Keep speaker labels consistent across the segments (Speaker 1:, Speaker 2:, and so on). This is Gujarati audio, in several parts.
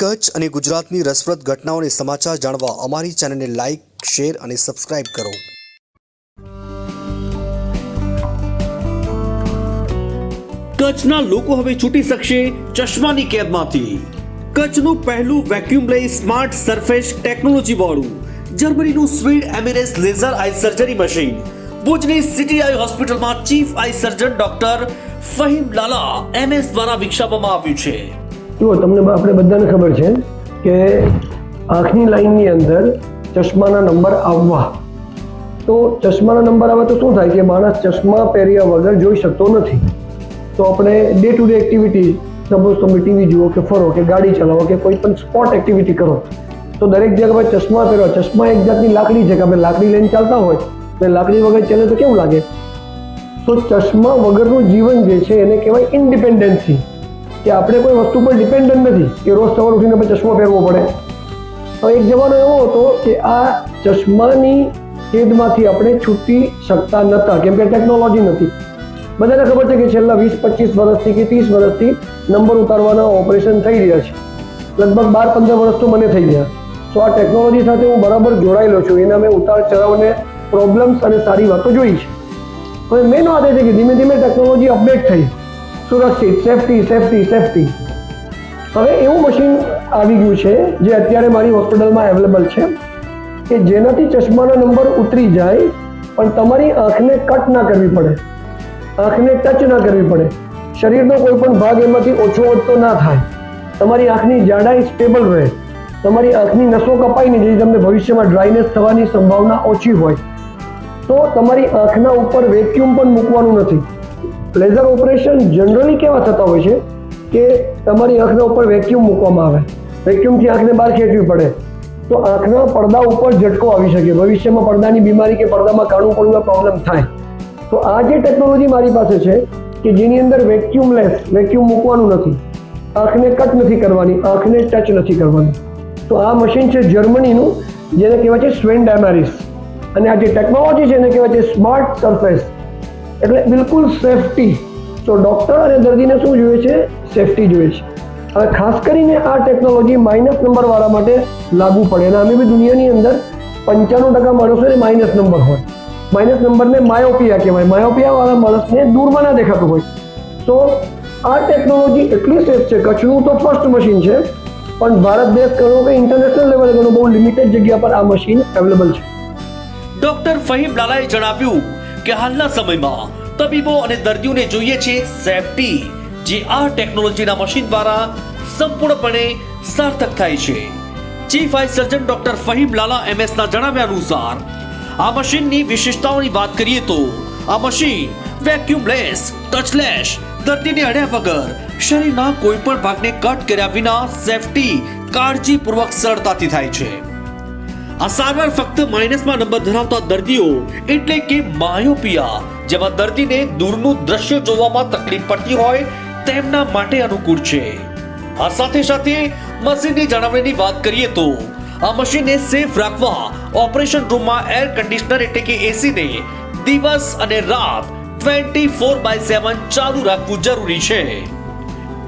Speaker 1: કચ્છ અને ગુજરાતની રસપ્રદ ઘટનાઓને સમાચાર જાણવા અમારી ચેનલને લાઇક શેર અને સબસ્ક્રાઇબ કરો.
Speaker 2: કચ્છના લોકો હવે છૂટી શકશે ચશ્માની કેદમાંથી. કચ્છનું પહેલું વેક્યુમ લઈ સ્માર્ટ સરફેસ ટેકનોલોજી વાળું. જર્મનીનું Schwind Amaris laser eye surgery machine ભુજની સિટી આઈ હોસ્પિટલમાં chief eye surgeon doctor Faheem Lala MS દ્વારા વિકસાવવામાં આવ્યું છે.
Speaker 3: જુઓ, તમને આપણે બધાને ખબર છે કે આંખની લાઈનની અંદર ચશ્માના નંબર આવવા. તો ચશ્માના નંબર આવે તો શું થાય કે માણસ ચશ્મા પહેર્યા વગર જોઈ શકતો નથી. તો આપણે day to day activity suppose તમે ટીવી જુઓ કે ફરો કે ગાડી ચલાવો કે કોઈ પણ સ્પોટ એક્ટિવિટી કરો, તો દરેક જગ્યાએ ચશ્મા પહેરો ચશ્મા એક જાતની લાકડી છે કે આપણે લાકડી લઈને ચાલતા હોય, તો લાકડી વગર ચાલે તો કેવું લાગે? તો ચશ્મા વગરનું જીવન જે છે એને કહેવાય ઇન્ડિપેન્ડન્સી કે આપણે કોઈ વસ્તુ પર ડિપેન્ડન્ટ નથી કે રોજ સવાર ઉઠીને આપણે ચશ્મા પહેરવો પડે. તો એક જમાનો એવો હતો કે આ ચશ્માની કેદમાંથી આપણે છૂટી શકતા નહોતા કેમ કે ટેકનોલોજી નથી. બધાને ખબર છે કે છેલ્લા વીસ, પચીસ વર્ષથી કે ત્રીસ વર્ષથી નંબર ઉતારવાના ઓપરેશન થઈ રહ્યા છે. લગભગ બાર, પંદર વર્ષ તો મને થઈ ગયા. સો આ ટેકનોલોજી સાથે હું બરાબર જોડાયેલો છું. એના મેં ઉતાર ચઢાવને પ્રોબ્લેમ્સ અને સારી વાતો જોઈ છે. હવે મેન વાત એ છે કે ધીમે ધીમે ટેકનોલોજી અપડેટ થઈ. સુરક્ષિત સેફટી સેફટી સેફટી હવે એવું મશીન આવી ગયું છે, જે અત્યારે મારી હોસ્પિટલમાં અવેલેબલ છે, કે જેનાથી ચશ્માનો નંબર ઉતરી જાય, પણ તમારી આંખને કટ ના કરવી પડે. આંખને ટચ ના કરવી પડે. શરીરનો કોઈ પણ ભાગ એમાંથી ઓછો વધતો ના થાય. તમારી આંખની જાડાઈ સ્ટેબલ રહે. તમારી આંખની નસો કપાઈ નહીં જેથી તમને ભવિષ્યમાં ડ્રાયનેસ થવાની સંભાવના ઓછી હોય. તો તમારી આંખના ઉપર વેક્યુમ પણ મૂકવાનું નથી. લેઝર ઓપરેશન જનરલી કેવા થતા હોય છે કે તમારી આંખના ઉપર વેક્યુમ મૂકવામાં આવે. વેક્યુમથી આંખને બહાર ખેંચવી પડે. તો આંખના પડદા ઉપર ઝટકો આવી શકે. ભવિષ્યમાં પડદાની બીમારી કે પડદામાં કાણું પડવું પ્રોબ્લેમ થાય. તો આ જે ટેકનોલોજી મારી પાસે છે કે જેની અંદર વેક્યુમ લેસ વેક્યુમ મૂકવાનું નથી. આંખને કટ નથી કરવાની, આંખને ટચ નથી કરવાની. તો આ મશીન છે જર્મનીનું જેને કહેવાય છે સ્વેન ડેમેરિસ અને આ જે ટેકનોલોજી છે એને કહેવાય છે સ્માર્ટ સરફેસ એટલે બિલકુલ સેફટી તો ડૉક્ટર અને દર્દીને શું જોઈએ છે? સેફટી જોઈએ છે. હવે ખાસ કરીને આ ટેકનોલોજી માઇનસ નંબરવાળા માટે લાગુ પડે. અને અમે બી દુનિયાની અંદર પંચાણું ટકા માણસોને માઇનસ નંબર હોય. માઇનસ નંબરને માયોપિયા કહેવાય. માયોપિયાવાળા માણસને દૂરમાં ના દેખાતું હોય. તો આ ટેકનોલોજી એટલી સેફ છે. કચ્છનું તો ફર્સ્ટ મશીન છે. પણ ભારત દેશ ગણો કે ઇન્ટરનેશનલ લેવલે ગણો બહુ લિમિટેડ જગ્યા પર આ મશીન અવેલેબલ છે.
Speaker 2: ડોક્ટર ફહીમ લાલાએ જણાવ્યું કે હાલના સમયમાં તબીબો અને દર્દીઓને જોઈએ છે સેફટી જે આ ટેકનોલોજીના મશીન દ્વારા સંપૂર્ણપણે સાર્થક થાય છે. Chief eye surgeon doctor Faheem Lala MS ના જણાવ્યા અનુસાર, આ મશીનની વિશેષતાઓની વાત કરીએ તો, આ મશીન વેક્યુમલેસ ટચલેસ દર્દીને અડ્યા વગર શરીરના કોઈ પણ ભાગને કટ કર્યા વિના સેફટી કાળજીપૂર્વક સરળતાથી થાય છે. આ સારવાર ફક્ત માઇનસમાં નંબર ધરાવતા દર્દીઓ એટલે કે માયોપિયા, જેમાં દર્દીને દૂરનું દ્રશ્ય જોવામાં તકલીફ પડતી હોય તેમના માટે અનુકૂળ છે. આ સાથે સાથે મશીનની જાળવણીની વાત કરીએ તો, આ મશીનને સેફ રાખવા ઓપરેશન રૂમમાં એર કન્ડિશનર એટલે કે એસીને દિવસ અને રાત ટ્વેન્ટી ફોર બાય સેવન ચાલુ રાખવું જરૂરી છે.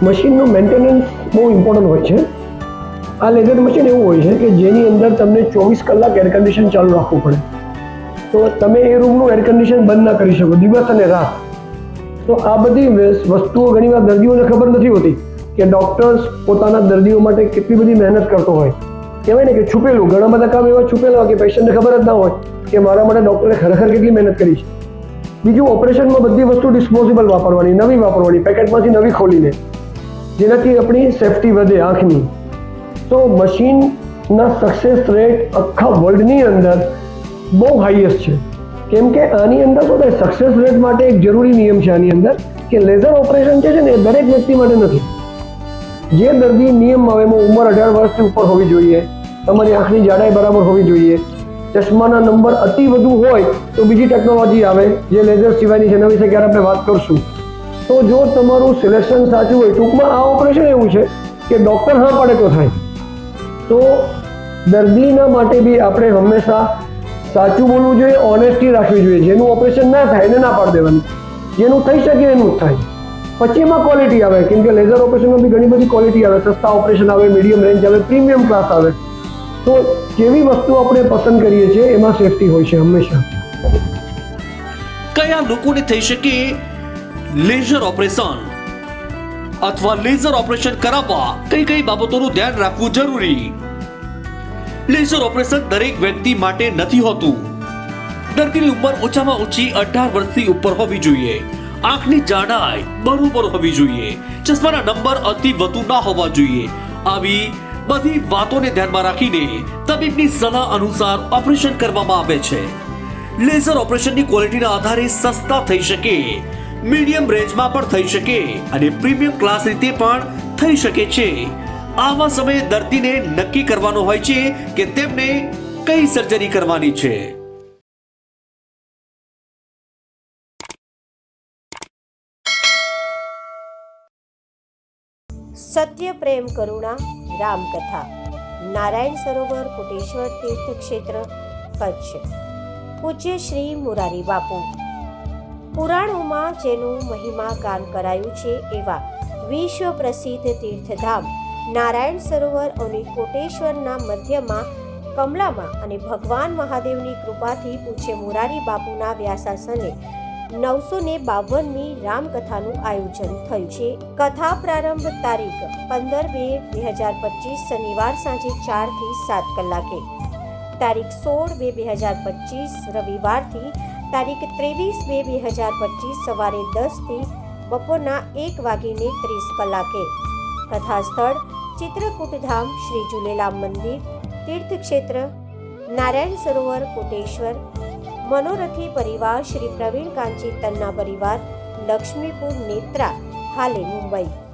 Speaker 3: મશીનનું મેન્ટેનન્સ બહુ ઇમ્પોર્ટન્ટ હોય છે. આ લેધર મશીન એવું હોય છે કે જેની અંદર તમને ચોવીસ કલાક એર કન્ડિશન ચાલુ રાખવું પડે. તો તમે એ રૂમનું એર કન્ડિશન બંધ ના કરી શકો, દિવસ અને રાત. તો આ બધી વસ્તુઓ ઘણીવાર દર્દીઓને ખબર નથી હોતી કે ડૉક્ટર્સ પોતાના દર્દીઓ માટે કેટલી બધી મહેનત કરતો હોય. કહેવાય ને કે છુપેલું, ઘણા બધા કામ એવા છુપેલા હોય કે પેશન્ટને ખબર જ ના હોય કે મારા માટે ડૉક્ટરે ખરેખર કેટલી મહેનત કરી છે. બીજું ઓપરેશનમાં બધી વસ્તુ ડિસ્પોઝેબલ વાપરવાની, નવી વાપરવાની પેકેટમાંથી નવી ખોલીને. જેનાથી આપણી સેફટી વધે, આંખની. તો મશીનના સક્સેસ રેટ આખા વર્લ્ડની અંદર બહુ હાઈએસ્ટ છે. કેમ કે આની અંદર થાય સક્સેસ રેટ માટે એક જરૂરી નિયમ છે આની અંદર કે લેઝર ઓપરેશન છે ને એ દરેક વ્યક્તિ માટે નથી. જે દર્દી નિયમમાં આવે એમાં ઉંમર અઢાર વર્ષથી ઉપર હોવી જોઈએ, તમારી આંખની જાડાઈ બરાબર હોવી જોઈએ, ચશ્માના નંબર અતિ વધુ હોય તો બીજી ટેકનોલોજી આવે જે લેઝર સિવાયની છે. એના વિશે ક્યારે આપણે વાત કરશું? તો જો તમારું સિલેક્શન સાચું હોય, ટૂંકમાં આ ઓપરેશન એવું છે કે ડૉક્ટર હા પાડે તો થાય. તો દર્દીના માટે બી આપણે હંમેશા સાચું બોલવું જોઈએ ઓનેસ્ટી રાખવી જોઈએ. જેનું ઓપરેશન ના થાય એને ના પાડી દેવાનું. જેનું થઈ શકે એનું થાય. પછી એમાં ક્વોલિટી આવે. કેમ કે લેઝર ઓપરેશનમાં બી ઘણી બધી ક્વોલિટી આવે. સસ્તા ઓપરેશન આવે મીડિયમ રેન્જ આવે પ્રીમિયમ ક્લાસ આવે. તો જેવી વસ્તુ આપણે પસંદ કરીએ છીએ, એમાં સેફટી હોય છે હંમેશા.
Speaker 2: કયા લોકોને થઈ શકે લેઝર ઓપરેશન અથવા લેઝર ઓપરેશન કરાવવા કઈ કઈ બાબતોનું ધ્યાન રાખવું જરૂરી? લેઝર ઓપરેશન દરેક વ્યક્તિ માટે નથી હોતું. દર્દીની ઉંમર ઓછામાં ઓછી અઢાર વર્ષથી ઉપર હોવી જોઈએ. આંખની જાડાઈ બરોબર હોવી જોઈએ. ચશ્માના નંબર અતિ વધુ ના હોવા જોઈએ. આવી બધી વાતોને ધ્યાનમાં રાખીને તબીબની સલાહ અનુસાર ઓપરેશન કરવામાં આવે છે. લેઝર ઓપરેશનની ક્વોલિટીના આધારે સસ્તા થઈ શકે. મીડિયમ રેન્જમાં પણ થઈ શકે અને પ્રીમિયમ ક્લાસ રીતે પણ થઈ શકે છે. આવા સમયે દર્દીને નક્કી કરવાનો હોય છે કે તેમને કઈ સર્જરી કરવાની છે.
Speaker 4: સત્ય પ્રેમ કરુણા, રામકથા. નારાયણ સરોવર, કોટેશ્વર તીર્થ ક્ષેત્ર કચ્છ. પૂજ્ય શ્રી મુરારી બાપુ. પુરાણોમાં જેનું મહિમા ગાન કરાયું છે એવા વિશ્વ પ્રસિદ્ધ તીર્થધામ નારાયણ સરોવર અને કોટેશ્વરના મધ્યમાં, કમલામાં અને ભગવાન મહાદેવની કૃપાથી પૂછે મોરારી બાપુના વ્યાસાસને નવસો ને બાવનમી રામકથાનું આયોજન થયું છે. કથા પ્રારંભ તારીખ પંદર બે બે હજાર પચીસ શનિવાર સાંજે ચારથી સાત કલાકે. તારીખ સોળ બે બે હજાર પચીસ રવિવારથી તારીખ ત્રેવીસ બે બે હજાર પચીસ સવારે દસથી બપોરના એક વાગીને ત્રીસ કલાકે. કથા સ્થળ ચિત્રકૂટધામ શ્રી ઝૂલેલાલ મંદિર, તીર્થક્ષેત્ર, નારાયણ સરોવર, કોટેશ્વર, મનોરથી પરિવાર શ્રી પ્રવીણ કાંચી તન્ના પરિવાર, લક્ષ્મીપુર નેત્રા, હાલે મુંબઈ.